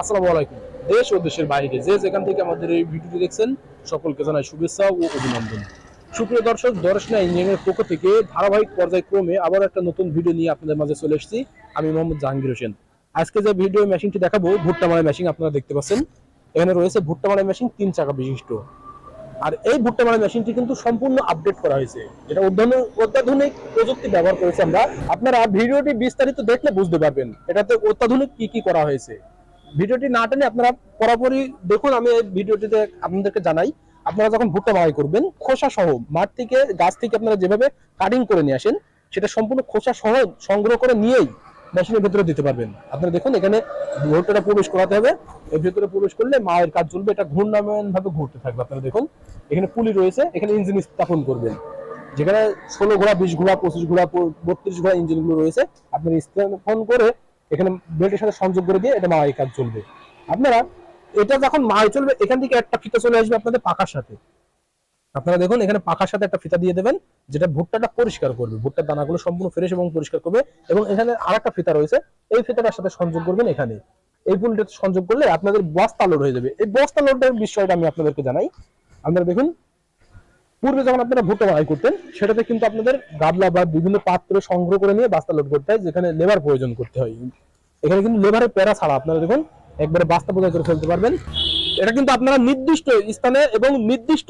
আসসালামু আলাইকুম। দেশ ও দেশের বাইরে যে যেখান থেকে আমাদের এই ভিডিওটি দেখছেন, সকলকে জানাই শুভেচ্ছা ও অভিনন্দন। সুপ্রিয় দর্শক, দর্শনা ইঞ্জিনিয়ারের পক্ষ থেকে ধারাবাহিক পর্যায়ক্রমে আবার একটা নতুন ভিডিও নিয়ে আপনাদের মাঝে চলে এসেছি। আমি মোহাম্মদ জাহাঙ্গীর হোসেন। আজকে যে ভিডিও মেশিনটি দেখাবো, ভুট্টা মারা মেশিন আপনারা দেখতে পাচ্ছেন। এখানে রয়েছে ভুট্টা মারা মেশিন তিন চাকা বিশিষ্ট। আর এই ভুট্টা মারা মেশিনটি কিন্তু সম্পূর্ণ আপডেট করা হয়েছে। অধ্যাধুনিক অত্যাধুনিক প্রযুক্তি ব্যবহার করেছে আমরা। আপনারা ভিডিওটি বিস্তারিত দেখলে বুঝতে পারবেন। এটাতে অত্যাধুনিক কি কি করা হয়েছে। ভিডিওটি না টেনে আপনারা পুরোপুরি দেখুন, আমি এই ভিডিওটিতে আপনাদেরকে জানাই, আপনারা যখন ভুট্টা বাগাই করবেন, খোসা সহ মাঠ থেকে, গাছ থেকে আপনারা যেভাবে কাটিং করে নিয়ে আসেন, সেটা সম্পূর্ণ খোসা সহ সংগ্রহ করে নিয়েই মেশিনের ভেতরে দিতে পারবেন। আপনারা দেখুন, এখানে ভুট্টাটা প্রবেশ করাতে হবে। এর ভেতরে প্রবেশ করলে মায়ের কাজ চলবে, এটা ঘূর্ণায়মান ভাবে ঘুরতে থাকবে। আপনারা দেখুন, এখানে পুলি রয়েছে, এখানে ইঞ্জিন স্থাপন করবেন। যেখানে ষোলো ঘোড়া, বিশ ঘোড়া, পঁচিশ ঘোড়া বত্রিশ ঘোড়া ইঞ্জিনগুলো রয়েছে, আপনারা স্থাপন করে এখানে বেল্টের সাথে সংযোগ করে দিয়ে এটা মায়ের কাজ চলবে। আপনারা, এটা যখন মায় চলবে, এখান থেকে একটা ফিতা চলে আসবে আপনাদের পাকার সাথে। আপনারা দেখুন, এখানে পাখার সাথে একটা ফিতা দিয়ে দেবেন, যেটা ভুট্টাটা পরিষ্কার করবে। ভুট্টার দানাগুলো সম্পূর্ণ ফ্রেশ এবং পরিষ্কার করবে, এবং এখানে আরেকটা ফিতা রয়েছে, এই ফিতাটার সাথে সংযোগ করবেন এখানে। এই পুলটা সংযোগ করলে আপনাদের বস্তা লোড হয়ে যাবে। এই বস্তা লোডের বিষয়টা আমি আপনাদেরকে জানাই। আপনারা দেখুন, পূর্বে যখন আপনারা ভুট্টা বাড়াই করতেন, সেটাতে কিন্তু আপনাদের গাবলা বা বিভিন্ন পাত্র সংগ্রহ করে নিয়ে বাস্তা লোড করতে হয়, যেখানে লেবার প্রয়োজন করতে হয়। এখানে কিন্তু লেবারের প্যারা ছাড়া আপনারা দেখুন, একবারে বাস্তা বোঝাই করে ফেলতে পারবেন। এটা কিন্তু আপনারা নির্দিষ্ট স্থানে এবং নির্দিষ্ট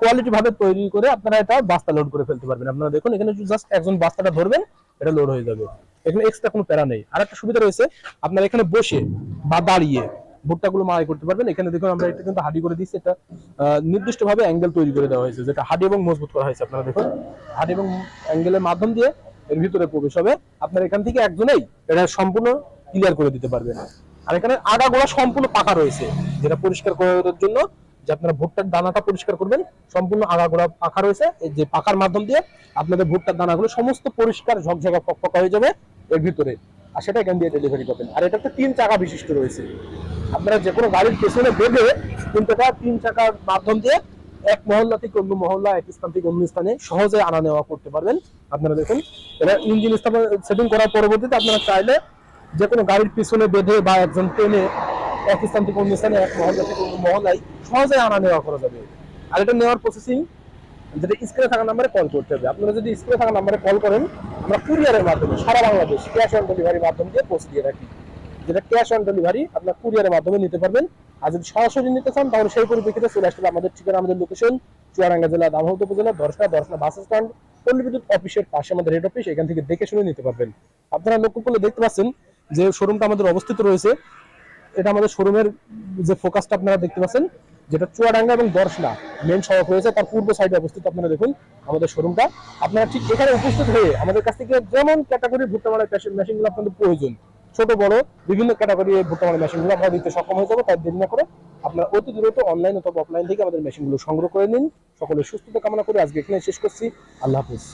কোয়ালিটি ভাবে তৈরি করে আপনারা এটা বাস্তা লোড করে ফেলতে পারবেন। আপনারা দেখুন, এখানে জাস্ট একজন বাস্তাটা ধরবেন, এটা লোড হয়ে যাবে। এখানে এক্সট্রা কোনো প্যারা নেই। আর একটা সুবিধা রয়েছে, আপনারা এখানে বসে বা দাঁড়িয়ে ভুট্টাগুলো মারাই করতে পারবেন। এখানে দেখুন, আমরা এটা কিন্তু হাডি করে দিচ্ছি এটা নির্দিষ্ট ভাবে অ্যাঙ্গেল তৈরি করে দেওয়া হয়েছে, যেটা হাডি এবং মজবুত করা হয়েছে, আপনারা দেখুন। হাডি এবং অ্যাঙ্গেলের মাধ্যম দিয়ে এর ভিতরে প্রবেশ হবে। আপনার এখান থেকে একজনেই এটা সম্পূর্ণ ক্লিয়ার করে দিতে পারবেন। আর এখানে আগাগোড়া সম্পূর্ণ পাকা রয়েছে। যেটা পরিষ্কার করার জন্য যে আপনারা ভুট্টার দানাটা পরিষ্কার করবেন, সম্পূর্ণ আগাগোড়া পাকা রয়েছে। যে পাকার মাধ্যম দিয়ে আপনাদের ভুট্টার দানাগুলো সমস্ত পরিষ্কার ঝকঝকা ফকফকা হয়ে যাবে এর ভিতরে। আর সেটা এখান দিয়ে ডেলিভারি করবেন। আর এটা তো তিন চাকা বিশিষ্ট রয়েছে। আপনারা যে কোনো গাড়ির পেছনে বেঁধে কিন্তু এটা তিন চাকার মাধ্যম দিয়ে এক মহল্লা থেকে অন্য মহল্লা, এক স্থান থেকে অন্য স্থানে সহজে আনা নেওয়া করতে পারবেন। আপনারা দেখুন এটা ইঞ্জিন স্থাপন সেটিং করার পরবর্তীতে আপনারা চাইলে যে কোনো গাড়ির পিছনে বেঁধে বা একজন টেনে এক স্থান থেকে অন্য স্থানে এক মহল্লা থেকে অন্য মহল্লায় সহজে আনা নেওয়া করা যাবে। আর এটা নেওয়ার প্রসেসিং যেটা স্ক্রিনে থাকা নাম্বারে কল করতে হবে। আপনারা যদি স্ক্রিনে থাকা নাম্বারে কল করেন, আমরা কুরিয়ারের মাধ্যমে সারা বাংলাদেশ ক্যাশ অন ডেলিভারির মাধ্যম দিয়ে পৌঁছে দিয়ে রাখি যেটা ক্যাশ অন ডেলিভারি আপনার কুরিয়ারের মাধ্যমে নিতে পারবেন। আর যদি সরাসরি নিতে চান, তাহলে সেই পরিপ্রেক্ষিতে চলে আসতে আমাদের ঠিকানা, আমাদের লোকেশন চুয়াডাঙ্গা জেলা দামোহদ উপজেলা, দর্শনা দর্শনা বাস স্ট্যান্ড পল্লী বিদ্যুৎ অফিসের পাশে আমাদের হেড অফিস এখান থেকে দেখে শুনে নিতে পারবেন। আপনারা লক্ষ্য করলে দেখতে পাচ্ছেন যে শোরুমটা আমাদের অবস্থিত রয়েছে, এটা আমাদের শোরুমের যে ফোকাসটা আপনারা দেখতে পাচ্ছেন, যেটা চুয়াডাঙ্গা এবং দর্শনা মেন সড়ক রয়েছে, তার পূর্ব সাইডে অবস্থিত আপনারা দেখুন আমাদের শোরুমটা আপনারা ঠিক এখানে উপস্থিত হয়ে আমাদের কাছ থেকে যেমন ক্যাটাগরি ভুট্টা মারার মেশিনগুলো আপনাদের প্রয়োজন, ছোট, বড়, বিভিন্ন ক্যাটাগরি ভুট্টা মারার মেশিনগুলো আমরা দিতে সক্ষম হয়ে যাব, তাই দেরি না করে আপনারা অতি দ্রুত অনলাইন অথবা অফলাইন থেকে আমাদের মেশিনগুলো সংগ্রহ করে নিন। সকলের সুস্থতা কামনা করে আজকে এখানে শেষ করছি। আল্লাহ হাফিজ।